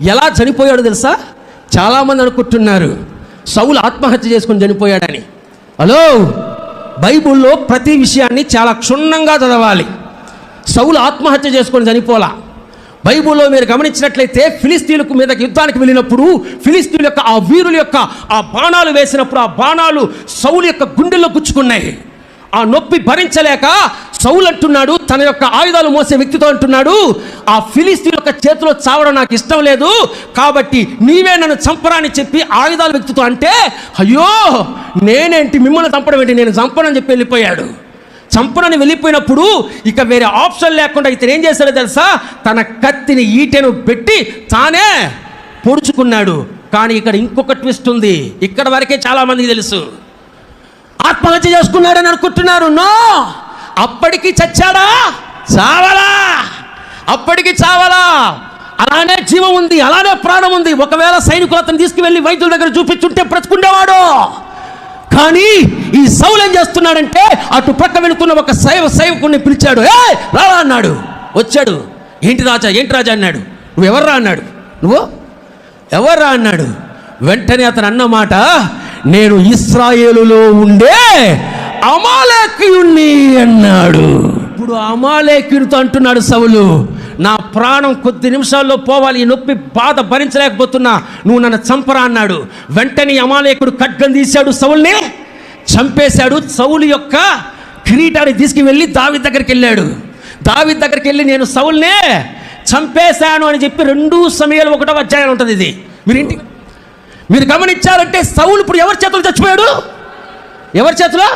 ఎలా చనిపోయాడు తెలుసా? చాలామంది అనుకుంటున్నారు సౌలు ఆత్మహత్య చేసుకొని చనిపోయాడని. హలో బైబుల్లో ప్రతి విషయాన్ని చాలా క్షుణ్ణంగా చదవాలి. సౌలు ఆత్మహత్య చేసుకొని చనిపోలా. బైబిల్లో మీరు గమనించినట్లయితే ఫిలిస్తీన్లకు మీద యుద్ధానికి వెళ్ళినప్పుడు ఫిలిస్తీన్ల యొక్క ఆ వీరుల యొక్క ఆ బాణాలు వేసినప్పుడు ఆ బాణాలు సౌలు యొక్క గుండెల్లో గుచ్చుకున్నాయి. ఆ నొప్పి భరించలేక సౌలు అంటున్నాడు తన యొక్క ఆయుధాలు మోసే వ్యక్తితో అంటున్నాడు ఆ ఫిలిస్తీన్ యొక్క చేతిలో చావడం నాకు ఇష్టం లేదు కాబట్టి నీవే నన్ను చంపరాని చెప్పి ఆయుధాల వ్యక్తితో అంటే అయ్యో నేనేంటి మిమ్మల్ని చంపడం ఏంటి? నేను చంపనని చెప్పి వెళ్ళిపోయాడు. చంపనని వెళ్ళిపోయినప్పుడు ఇక వేరే ఆప్షన్ లేకుండా ఇతను ఏం చేశాడో తెలుసా? తన కత్తిని ఈటెను పెట్టి తానే పొడుచుకున్నాడు. కానీ ఇక్కడ ఇంకొక ట్విస్ట్ ఉంది. ఇక్కడ వరకే చాలామందికి తెలుసు. ఆత్మహత్య చేసుకున్నాడని అనుకుంటున్నారు. నో! అప్పటికి చచ్చాడా? చావలా! అప్పటికి చావలా! అలానే జీవం ఉంది అలానే ప్రాణం ఉంది. ఒకవేళ సైనికులు అతను తీసుకువెళ్ళి వైద్యుల దగ్గర చూపించుంటే బ్రతుకుండేవాడు. కానీ ఈ సౌలు ఏం చేస్తున్నాడంటే అటు పక్క వెళుతున్న ఒక సైవ సైవకుడిని పిలిచాడు. ఏ రారా అన్నాడు. వచ్చాడు. ఏంటి రాజా ఏంటి రాజా అన్నాడు. నువ్వు ఎవర్రా అన్నాడు. నువ్వు ఎవర్రా అన్నాడు. వెంటనే అతను అన్నమాట నేను ఇస్రాయేలులో ఉండే అమాలేకయుణ్ణి అన్నాడు. ఇప్పుడు అమాలేకునితో అంటున్నాడు సవులు నా ప్రాణం కొద్ది నిమిషాల్లో పోవాలి ఈ నొప్పి బాధ భరించలేకపోతున్నా నువ్వు నన్ను చంపరా అన్నాడు. వెంటనే అమాలేకుడు ఖడ్గం తీశాడు సవుల్ని చంపేశాడు. సౌలు యొక్క కిరీటాన్ని తీసుకువెళ్ళి దావి దగ్గరికి వెళ్ళాడు. దావి దగ్గరికి వెళ్ళి నేను సౌల్నే చంపేశాను అని చెప్పి రెండు సమయాలు ఒకటో అధ్యాయం ఉంటుంది ఇది. మీరు ఇంటికి మీరు గమనించారంటే సౌలు ఇప్పుడు ఎవరి చేతులు చచ్చిపోయాడు? ఎవరి చేతిలో?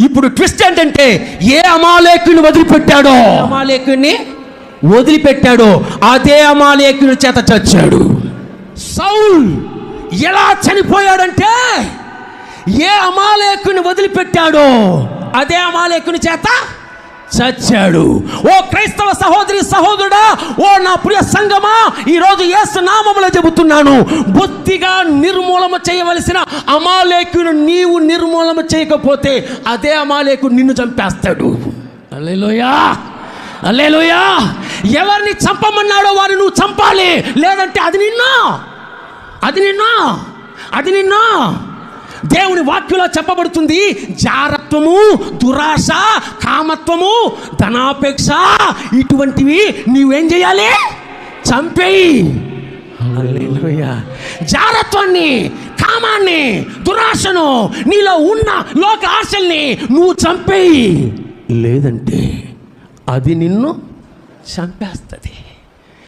ఇప్పుడు ట్విస్ట్ ఏంటంటే ఏ అమాలేకుని వదిలిపెట్టాడో? అమాలేకుని? వదిలిపెట్టాడో. అదే అమాలేకుని చేత చచ్చాడు. సౌల్ ఎలా చనిపోయాడంటే ఏ అమాలేకుని వదిలిపెట్టాడో అదే అమాలేకుని చేత చచ్చాడు. ఓ క్రైస్తవ సహోదరి సహోదరుడా ఓ నా ప్రియ సంగమా ఈరోజు ఎస్ నామములో చెబుతున్నాను. బొత్తిగా నిర్మూలన చేయవలసిన అమాలేకును నీవు నిర్మూలన చేయకపోతే అదే అమాలేకు నిన్ను చంపేస్తాడు. అల్లెలోయా! అల్లెలోయా! ఎవరిని చంపమన్నాడో వారిని నువ్వు చంపాలి. లేదంటే అది నిన్నా. అది నిన్నా. అది నిన్నా. దేవుని వాక్యంలో చెప్పబడుతుంది జారత్వము దురాశ కామత్వము ధనాపేక్ష ఇటువంటివి నీవేం చేయాలి? చంపేయి. జారత్వాన్ని కామాన్ని దురాశను నీలో ఉన్న లోక ఆశల్ని నువ్వు చంపేయి. లేదంటే అది నిన్ను చంపేస్తుంది.